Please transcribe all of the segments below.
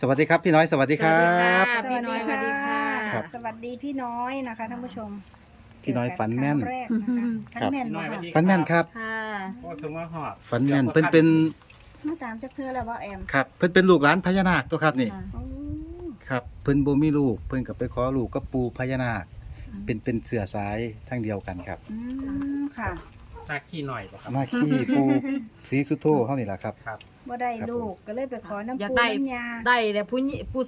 สวัสดีครับพี่น้อยสวัสดีครับสวัสดีค่ะพี่น้อยสวัสดีค่ะ ครับ สวัสดีพี่น้อยนะคะท่านผู้ชมพี่น้อยฝันแม่นเจอกัครั้งแรกนะคะฝันแม่นพี่น้อยบ่สวัสดีค่ะฝันแม่นครับค่ะโอ้ถึงว่าหอดฝันแม่นเพิ่นเป็นมาตามจักเทื่อแล้วว่าแอมครับ เพิ่นเป็นลูกหลานพญานาคตัวครับนี่ค่ะโอ้ครับเพิ่นบ่มีลูก เพิ่นก็ไปขอลูกกับปู่พญานาค เป็นเป็นเสือสายทั้งเดียวกันครับอืมค่ะ ตาขี้หน่อยป่ะครับ หน้าขี้ปู่ศรีสุโธเฮานี่ล่ะครับครับบ่ได้ครับลูกก็เลยไปขอน้ำอยากปูได้ น้ำยาได้แต่ผู้หญิผู้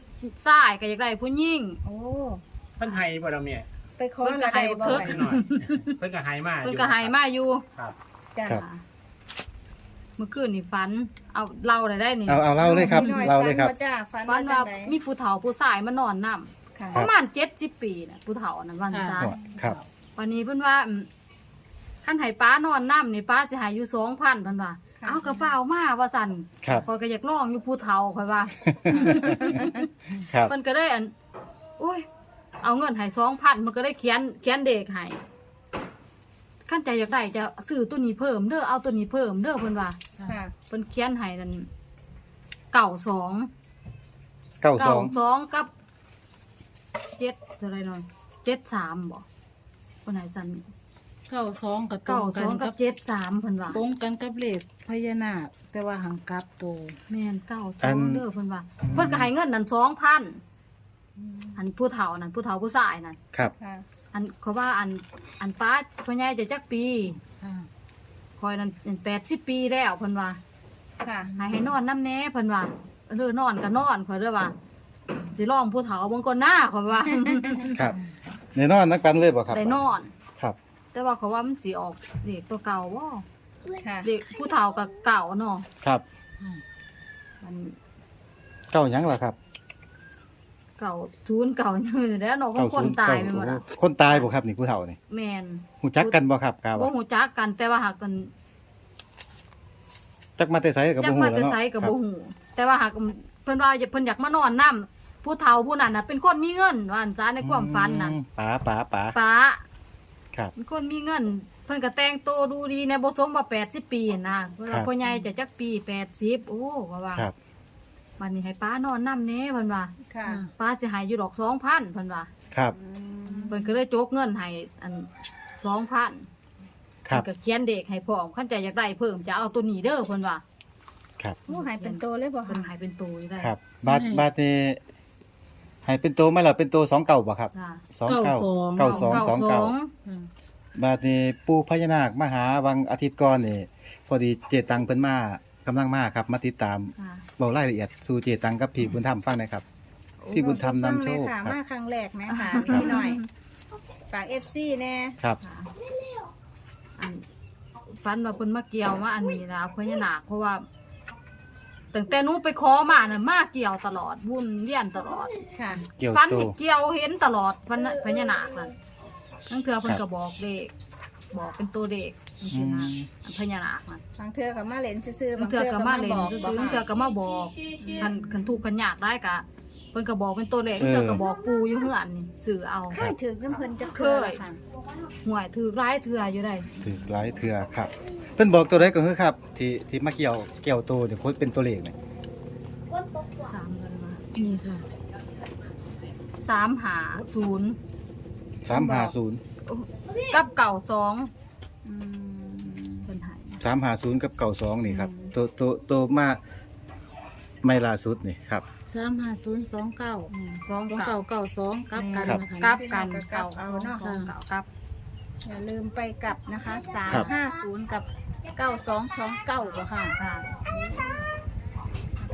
ชายก็อยากได้ผู้หญิง โอ้เพิ่นไฮบ่ดอกเนี่ยไปขอเพิ่นก็อะไรให้บ่เพิ่นขี้หน่อย เพิ่นก็ไฮมากเพิ่นก็ให้มาอยู่ครับ จ้ะ ครับ เมื่อคืนนี่ฝัน เอาเล่าได้ได้นี่เอาเอาเล่าเลยครับพี่น้อยเล่าเลยครับ ฝันว่จ้าฝันฝัว่านจัว่างไดมีผู้เฒ่าผู้ชายมานอนนํค่ะประมาณ70ปีน่ะผู้เฒ่านั้นวันซาครับ วันนี้เพิ่นว่าอืม คันให้ป้านอนนํนี่ป้าสิให้อยู่2,000เพิ่นว่าค่ะ เอากระเป๋ามาว่าซั่นครับข้อยก็อยากลองอยู่ผู้เฒ่าค่อยว่า ครับเพิ่นก็ได้อันโอ้ย เอาเงินให้สองพันมันก็ได้เขียนเขียนเด็กให้ขั้นใจอยากได้จะซื้อตัวนี้เพิ่มเด้อเอาตัวนี้เพิ่มเด้อเพิ่นว่าค่ะ เพิ่นเขียนให้นั่นเก่าสองเก้าสเก่าองสองกับเจ็ดเท่าไรหน่อยเจ็ดสามบ่เพิ่นให้สั่น เก้าสองกับตรเก่างกัสนองกักับบเจ็ดสามเพิ่นว่าตรงกันกับเลขพญานาคแต่ว่าหังกลับตัวแม่นเก่าสองเด้อเพิ่นว่าเพิ่นก็ให้เงินนั่นสองพันอันผู้เฒ่านั่นผู้เฒ่าผู้ชายนั่นครับ ค่ะอันเขาว่าอันอันป้าพ่อใหญ่จะจักปี ค่ะคอยนั่นแปดสิบปีแล้วเพิ่นว่า ค่ะให้ให้นอนน้ำแหน่เพิ่นว่าเด้อนอนก็นอนคอยเด้อว่าสิลองผู้เฒ่าเบิ่งก่อนหน้าคอยว่า ครับในนอนนักกันเลยบ่ครับได้นอนครับ แต่ว่าเขาว่ามันสิออกเด็กตัวเก่าบ่ค่ะเด็กผู้เฒ่าก็เก่าเนาะครับมันเก้าหยังล่ะครับเก่าศูนย์เก่าอยู่แล้วเนาะของคนตายไปหมดอะโอ้คนตายบ่ครับนี่ผู้เฒ่านี่แม่นฮู้จักกันบ่ครับกาวบ่ฮู้จักกันแต่ว่าหากกันจักมาแต่ไสก็จับ่กฮู้มาแล้วแต่เนาะไสก็ครับบ่ฮู้แต่ว่าหากเพิ่นว่าเพิ่นอยากมานอนนํผู้เฒ่าผู้นั้นน่ะเป็นคนมีเงินว่าอันจ้าในความฝันน่ะอืมป๋าป๋าป๋า ป้า ครับเป็นคนมีเงินเพิ่นก็แต่งตัวดูดีในบ่สมว่า80 ปีนะเพิ่นครัว่าบ พ่อใหญ่จะจักปี 80 โอ้ว่าว่าครับวันนี้ให้ป้านอนนํแน่เพิ่นว่าค่ะป้าสิให้อยู่ดอก2,000เพิ่นว่าครับอืมเพิ่นก็เลยโจกเงินให้อัน2,000ครับเพิ่นก็เขียนเด็กให้พร้อมคันใจอยากได้เพิ่มจะเอาตัวนี้เด้อเพิ่นว่าครับโอ้หายเป็นโตเลยบ่เพิ่ค่ะนให้เป็นตัวอยู่ได้ ครับ บาทบาทนี่ ให้เป็นตัวไหม่ล่ะเป็นตัวสองเก่าบ่ครับจ้ะสองเก่าเก่าสองสองเก่าค่ะบาทนี่ปู่พญานาคมาหาวังอาทิตย์ก่อนนี่พอดีเจตังเพิ่นมากำลังมาครับ มาติดตามค่ะ เบารายละเอียดสู่เจตังกับพี่บุญธรรมฟังหนะครับ พี่บุญธรรมนำโชคฟังเลยค่ะครับ มาครั้งแรกแม่ค่ะครับพี่หน่อยฝาก FC แน่ครับ ค่ะอันฝันว่าเพิ่นมาเกี่ยวมาอันนี้นะพญานาคเพราะว่า ตั้งแต่หนูไปขอมาน่ะมาเกี่ยวตลอดวุ่นเวียนตลอดค่ะ เกี่ยวฟันตัวเกี่ยวเห็นตลอดฟันพญานาคนั่นทั้งเทือเพิ่นครัก็บบอกเด็กบอกเป็นตัวเด็กจังซี่นะอืมอันพญานาคนั่น บางเทื่อก็มาเล่นซื่อๆทั้บางงเทืเทื่ออก็ก็มามาเล่นบอกซื้บ่อๆทั้งเทือค่ะก็มาบอกคันคันถูกคันยากได้กะเพิ่นก็บอกเป็นตัวเลขทั้งเทือก็บอกปูอยู่เฮือนนี่สื่อเอาเคยถึงน้ำเพิ่นจักเทื่อเคยละค่ะห่วยถือร้ายเทืออยู่ได้ ถือหลายเทื่อครับ เพิ่นบอกตัวใดก็คือครับ ที่ที่มาเกี่ยวเกี่ยวตัวนี่เป็นตัวเลขนี่สามเงินมานี่ค่ะสามหาศูนย์350กับเก่าสองอืมเป็นหาย350กับ92นี่ครับอืมตัวตัวตัวมาไม่ล่าสุดนี่ครับสามห้าศูนย์สองเก้าอืมสองสองเก่าเก้าเก้าสองกลับกันครับนะคะกับกันกลัเก่าบเอาสองเนาะสองเก่ากับอย่าลืมไปกลับนะคะครับ 350กับ9229บ่ค่ะค่ะ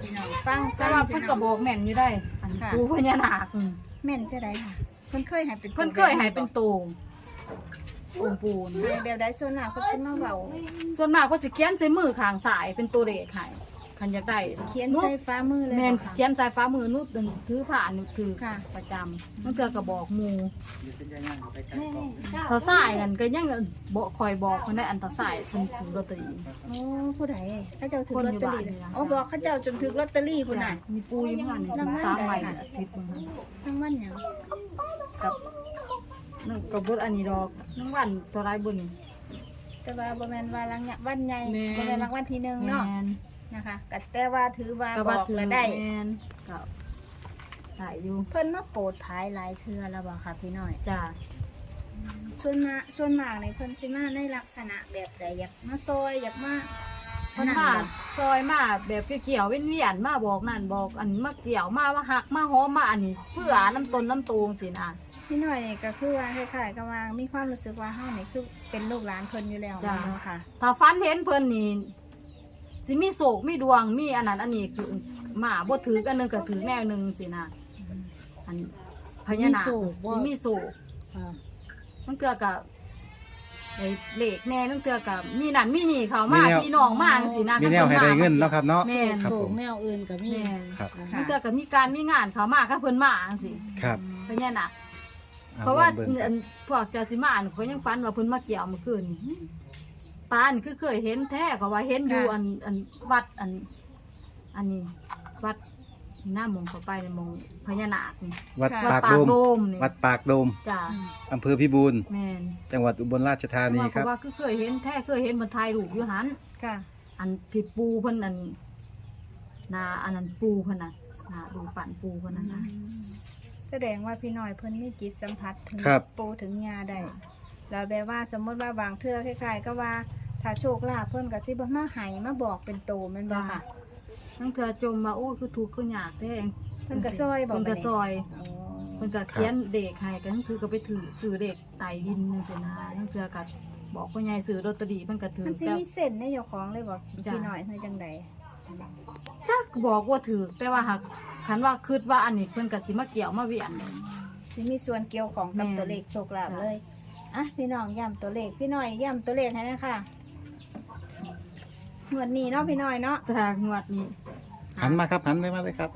พี่น้องฟังแต่ว่าเพิ่นก็บอกแม่นอยู่ได้อันปูพญานาคอืมแม่นจะได้ค่ะเพิ่นเคยให้เป็นเพิ่นเคยให้เป็นตูงองค์ปูน ให้แบบใดส่วนมากเพิ่นสิมาเว้าส่วนมากก็สิเขียนใส่มือข้างซ้ายเป็นตัวเลขให้ คันอยากได้เขียนหใส่ฟ้ามือเลยแม่นบ่ค่ะเขียนใส่ฟ้ามือนุดถือผ่านถือค่ะ ประจำนั่นเทื่อก็บอกหมู่เท่าซ้ายนั่นก็ยังบ่คอยบอกคนได้อันเท่าซ้ายเพิ่นถือลอตเตอรี่โอ้ผู้ใดเขาเจ้าถือคนลออตยู่เตอบ้านรี่นี่เลยนะโอ้บอกเขาเจ้าจนถือลอตเตอรี่พุ่นน่ะมีปูอยู่ข้างนี่ถึงสามใบเนี่ยอาทิตย์หนึงทั้งวันหยังกับนั่นก็บ่อันนี้ดอกน้งวันตัวไรบุญแต่ว่าบ่แม่นว่ารังเนี่ยวันใหญ่แม่นบ่แม่นรางวัลที่หนึ่งแมเนาะ นนะคะก็แต่ว่าถือว่าก็บว่าอกถือแล้วได้ แมนก็ได้อยู่เพิ่นมาโปรดภายหลายเทื่อแล้วบ่ค่ะพี่น้อย จ้าส่วนมากส่วนมากในเพิ่นสิมาในลักษณะแบบใดอยากมาซอยอยากมาเพิ่นมาซอยมาแบบเกี่ยวๆเวียนๆมาบอกนั่นบอกอันมาเกี่ยวมาว่าหักมาหอมมาอันนี้เพื่อน้ำตนน้ำตูงสินะพี่น้อยนี่ก็คือว่าคล้ายๆกับว่ามีความรู้สึกว่าเฮานี่คือเป็นลูกหลานเพิ่นอยู่แล้วจ้ะเนาะค่ะ ถ้าฟันเห็นเพิ่นนี่ สิมีโศกมีดวงมีอันนั้นอันนี้คือหมาบ่ถือกันนึงก็ถือแนวหนึงสินะอันพญานาคมีโศกบ่ สิมีโศกค่ะนั่นเกือกับไอ้เหล็กแน่นั่นเกือกับมีนั่นมีนี่เขามามีแนว พี่น้องมาจังสินะมีแนวให้ได้เงินเนาะครับเนาะ แม่นครับ โศผกมแนวอื่นก็มีแม่นครับนั่นเกือกับมีการมีงานเขามาก็เพิ่นมาจังสิครับ พญานาคอเพราะว่าลองบิ่งอันพวกเจ้าสิมาอันก็ยังฝันว่าเพิ่นมาเกี่ยวเมื่อคืนนี่ ปานคือเคยเห็นแท้ก็ว่าเห็นอยู่อันอันวัดอัน อันนี้ วัดหน้ามงเข้าไปในมงพญานาคนี่ วัดค่ะ ปากปาโดกมโดมนี่วัดปากโดมจ้าอำเภอพิบูลแม่นจังหวัดอุบลราชธานีเพครับราะว่าคือเคยเห็นแท้เคยเห็นบนถ่ายรูปอยู่หัน ค่ะ อันที่ปูเพิ่นอันนาอันนั้นปูเพิ่นน่ะนาดูปั่นปูเพิ่นน่ะนะแสดงว่าพี่น้อยเพิ่นมีจิตสัมผัสถึงครับ ปูถึงยาได้แล้วแบบว่าสมมติว่าบางเทื่อคล้ายๆก็ว่า ถ้าโชคลาภเพิ่นก็สิบ่มาให้มาบอกเป็นโตแม่นบ่ค่ะ นั่นคือจมมาโอ้ยคือทุกข์คือยากแท้งเพิ่นก็ซอยบ่เพิ่นก็บัดนี้ซอยอ๋อ เพิ่นก็เขียนเด็กให้ก็นั่นคือก็ไปถือซื้อเด็กไต่ดินจังซี่นะนั่นคือก็บอกพ่อใหญ่ซื้อลอตเตอรี่เพิ่นก็ถือมันสิแต่ มีเส้นในเจ้าของเลยบ่จ้ะ พี่น้อยเฮือจังใดจักบอกว่าถือแต่ว่าหากคันว่าคิดว่าอันนี้เพิ่นก็สิมาเกี่ยวมาเวียน สิมีส่วนเกี่ยวของกับแม่นตัวเลขโชคลาภจ้ะ เลยอะพี่น้องย้ำตัวเลขพี่น้อยย้ำตัวเลขให้นะคะ งวดนี้เนาะพี่น้อยเนาะแต่งวดนี้หันมาครับหันเลยมาเลยครับ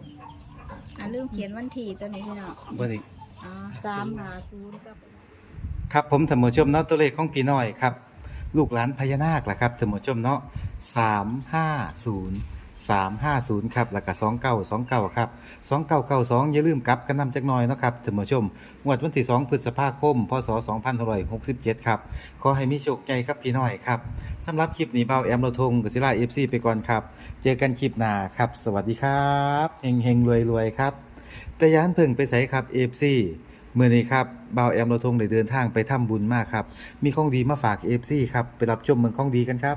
อะลืมเขียนวันที่ตัวนี้พี่น้องเบอร์อีกอ๋อ350กับครับผมธรรมชมเนาะตัวเลขของพี่น้อยครับ ลูกหลานพญานาคล่ะครับธรรมชมเนาะสามห้าศูนย์ สามห้าศูนย์ครับแล้วก็สองเก้าสองเก้าครับสองเก้าเก้าสองอย่าลืมกลับกันนำจักหน่อยนะครับธรรมชมงวดวันที่สองพฤษภาคม พศสองพันหกสิบเจ็ดครับ ขอให้มีโชคใจครับพี่น้อยครับสำหรับคลิปนี้เบาแอมโลทงกศิลาเอฟซีไปก่อนครับ เจอกันคลิปหน้าครับ สวัสดีครับเฮงเฮงรวยรวยๆครับแต่ยานเพิ่งไปใส่ครับเอฟซีเมื่อนี้ครับบ่าวแอมเราทงได้เดินทางไปทำบุญมากครับ มีของดีมาฝากเอฟซีครับ ไปรับชมเมืองของดีกันครับ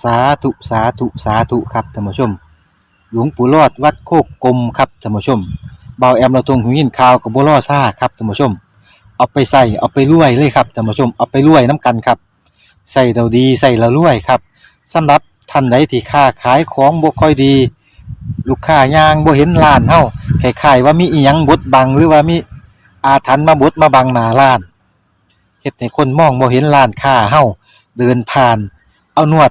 สาธุสาธุสาธุครับท่านผู้ชม หลวงปู่รอดวัดโคกกลมครับท่านผู้ชมเบาแอมเราตรงหูยินข่าวกับบัวล่อซ่าครับท่านผู้ชม เอาไปใส่เอาไปรวยเลยครับท่านผู้ชมเอาไปรวยน้ำกันครับใส่เราดีใส่เรารวยครับสำหรับท่านใดที่ค้าขายของบ่ค่อยดี ลูกค้ายางบ่เห็นร้านเฮาคล้ายๆว่ามีอีหยังบดบังหรือว่ามีอาถรรพ์มาบดมาบังหน้าร้านเฮ็ดให้คนมองบ่เห็นร้านค้าเฮาเดินผ่าน เอานวด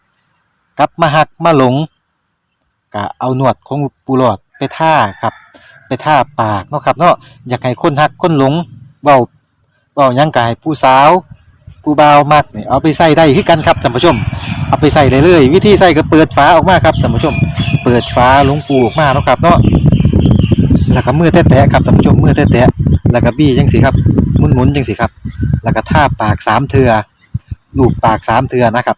กลับมาหักมาหลงก็เอาหนวดของปูหลอดไปท่าครับ ไปท่าปากเนาะครับเนาะอยากให้คนหักคนหลงเบาเบายังกายผู้สาวผู้บ่าวมักนี่เอาไปใส่ได้คือกันครับท่านผู้ชม เอาไปใส่เลยเลย วิธีใส่ก็เปิดฝาออกมาครับท่านผู้ชม เปิดฝาหลวงปูออกมาเนาะครับเนาะแล้วก็มือแตะๆครับท่านผู้ชมมือแตะๆแล้วก็บี้จังสิครับหมุนๆจังสิครับ แล้วก็ท่าปากสามเทือลูบปากสามเทือนะครับ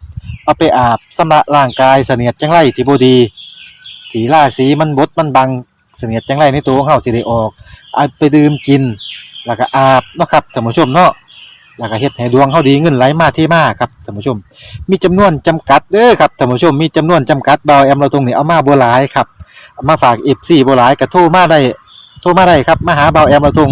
เอาไปอาบสำระร่างกายเสนียดจังไรที่บดีถีล่าสีมันบดมันบังเสนียดจังไรในตัวของเฮาสิได้ออกเอาไปดื่มกิน แล้วก็อาบเนาะครับท่านผู้ชมเนาะแล้วก็เฮ็ดให้ดวงเฮาดีเงินไหลมาเทมาครับท่านผู้ชม มีจำนวนจำกัดเด้อครับท่านผู้ชมมีจำนวนจำกัดเบาแอมเราตรงนี้เอามาบ่หลายครับเอามาฝาก FC บ่หลายก็โทรมาได้โทรมาได้ครับมาหาเบาแอมเราตรง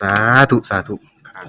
สาธุ สาธุครับ